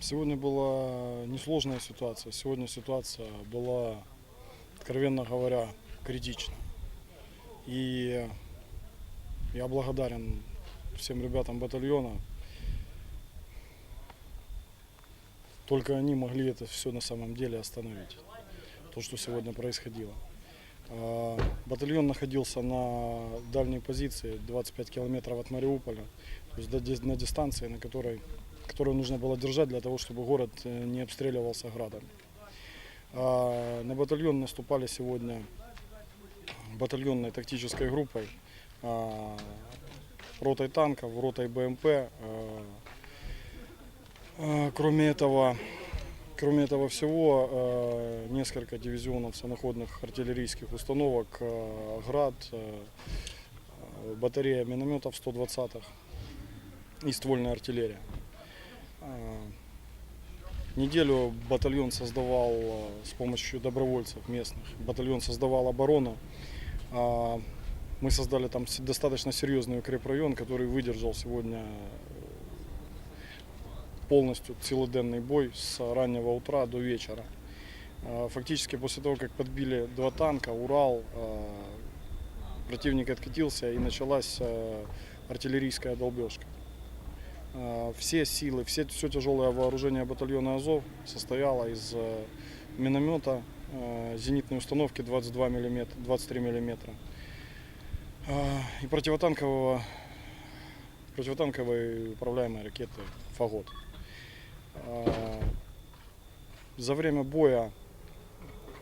Сегодня была несложная ситуация. Сегодня ситуация была, откровенно говоря, критична. И я благодарен всем ребятам батальона. Только они могли это все на самом деле остановить. То, что сегодня происходило. А, Батальон находился на дальней позиции, 25 километров от Мариуполя, то есть на дистанции, на которой, которую нужно было держать для того, чтобы город э, не обстреливался градом. А, На батальон наступали сегодня батальонной тактической группой, а, ротой танков, ротой БМП. а, а, Кроме этого, Кроме этого всего, э, несколько дивизионов самоходных артиллерийских установок, э, град, э, батарея минометов 120-х и ствольная артиллерия. Э, Неделю батальон создавал э, с помощью добровольцев местных. Батальон создавал оборону. А, Мы создали там достаточно серьезный укрепрайон, который выдержал сегодня полностью целоденный бой с раннего утра до вечера. А, Фактически после того, как подбили два танка, Урал, противник откатился и началась артиллерийская долбежка. А, Все силы, все, все тяжелое вооружение батальона Азов состояло из а, миномета, а, зенитной установки 22 мм, 23 мм и противотанкового противотанковой управляемой ракеты «Фагот». За время боя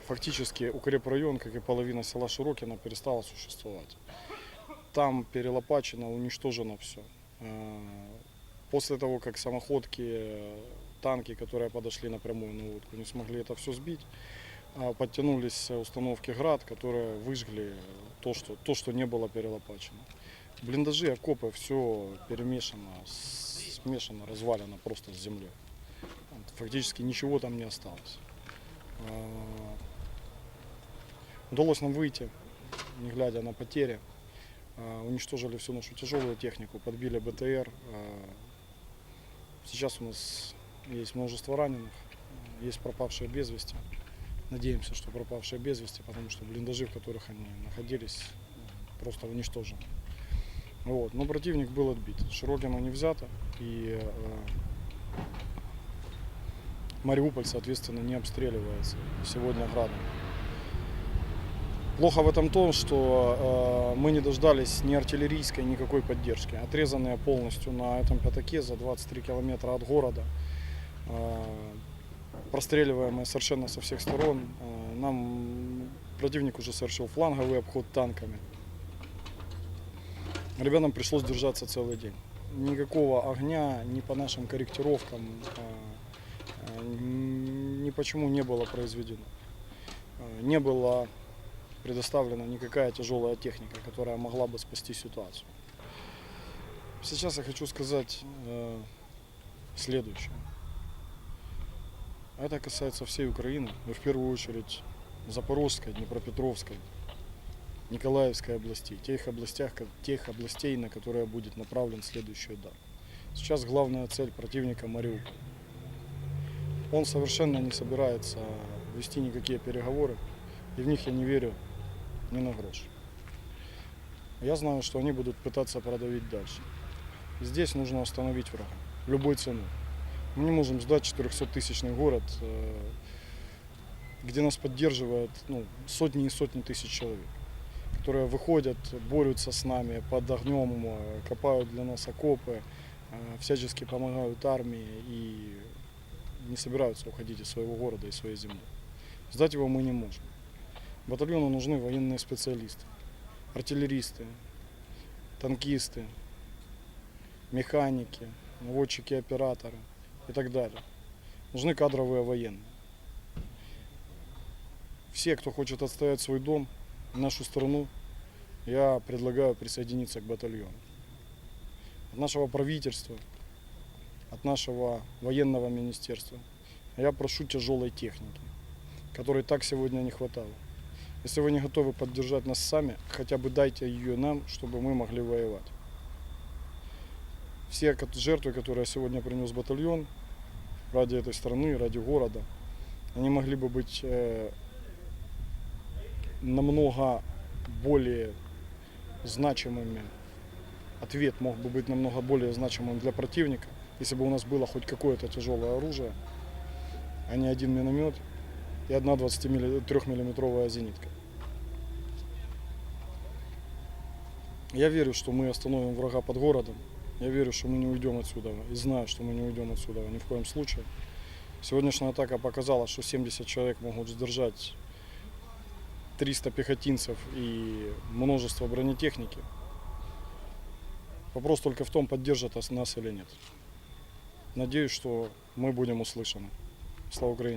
фактически укрепрайон, как и половина села Широкино, перестала существовать. Там перелопачено, уничтожено все. После того, как самоходки, э, танки, которые подошли напрямую на утку, не смогли это все сбить, а, подтянулись установки «Град», которые выжгли то, что, то, что не было перелопачено. Блиндажи, окопы, все перемешано, смешано, развалено просто с землей. Фактически ничего там не осталось. А, Удалось нам выйти, не глядя на потери. А, Уничтожили всю нашу тяжелую технику, подбили БТР. Сейчас у нас есть множество раненых, есть пропавшие без вести. Надеемся, что пропавшие без вести, потому что блиндажи, в которых они находились, просто уничтожены. Вот. Но противник был отбит. Широкино не взято. И э, Мариуполь, соответственно, не обстреливается сегодня градом. Плохо в этом том, что э, мы не дождались ни артиллерийской, никакой поддержки. Отрезанные полностью на этом пятаке за 23 километра от города. Э, простреливаемые совершенно со всех сторон. Э, нам противник уже совершил фланговый обход танками. Ребятам пришлось держаться целый день. Никакого огня ни по нашим корректировкам э, э, ни почему не было произведено. Э, Не было предоставлена никакая тяжелая техника, которая могла бы спасти ситуацию. Сейчас я хочу сказать э, следующее. Это касается всей Украины, но в первую очередь Запорожской, Днепропетровской, Николаевской областей, тех, областях, тех областей, на которые будет направлен следующий удар. Сейчас главная цель противника Мариуполь. Он совершенно не собирается вести никакие переговоры, и в них я не верю ни на грош. Я знаю, что они будут пытаться продавить дальше. Здесь нужно остановить врага любой ценой. Мы не можем сдать 400-тысячный город, э, где нас поддерживают ну, сотни и сотни тысяч человек, которые выходят, борются с нами под огнем, э, копают для нас окопы, э, всячески помогают армии и не собираются уходить из своего города и своей земли. Сдать его мы не можем. Батальону нужны военные специалисты, артиллеристы, танкисты, механики, наводчики, операторы и так далее. Нужны кадровые военные. Все, кто хочет отстоять свой дом, нашу страну, я предлагаю присоединиться к батальону. От нашего правительства, от нашего военного министерства я прошу тяжелой техники, которой так сегодня не хватало. Если вы не готовы поддержать нас сами, хотя бы дайте ее нам, чтобы мы могли воевать. Все жертвы, которые сегодня принес батальон, ради этой страны, ради города, они могли бы быть э, намного более значимыми. Ответ мог бы быть намного более значимым для противника, если бы у нас было хоть какое-то тяжелое оружие, а не один миномет и одна 23-миллиметровая зенитка. Я верю, что мы остановим врага под городом. Я верю, что мы не уйдем отсюда. И знаю, что мы не уйдем отсюда ни в коем случае. Сегодняшняя атака показала, что 70 человек могут сдержать 300 пехотинцев и множество бронетехники. Вопрос только в том, поддержат нас или нет. Надеюсь, что мы будем услышаны. Слава Украине!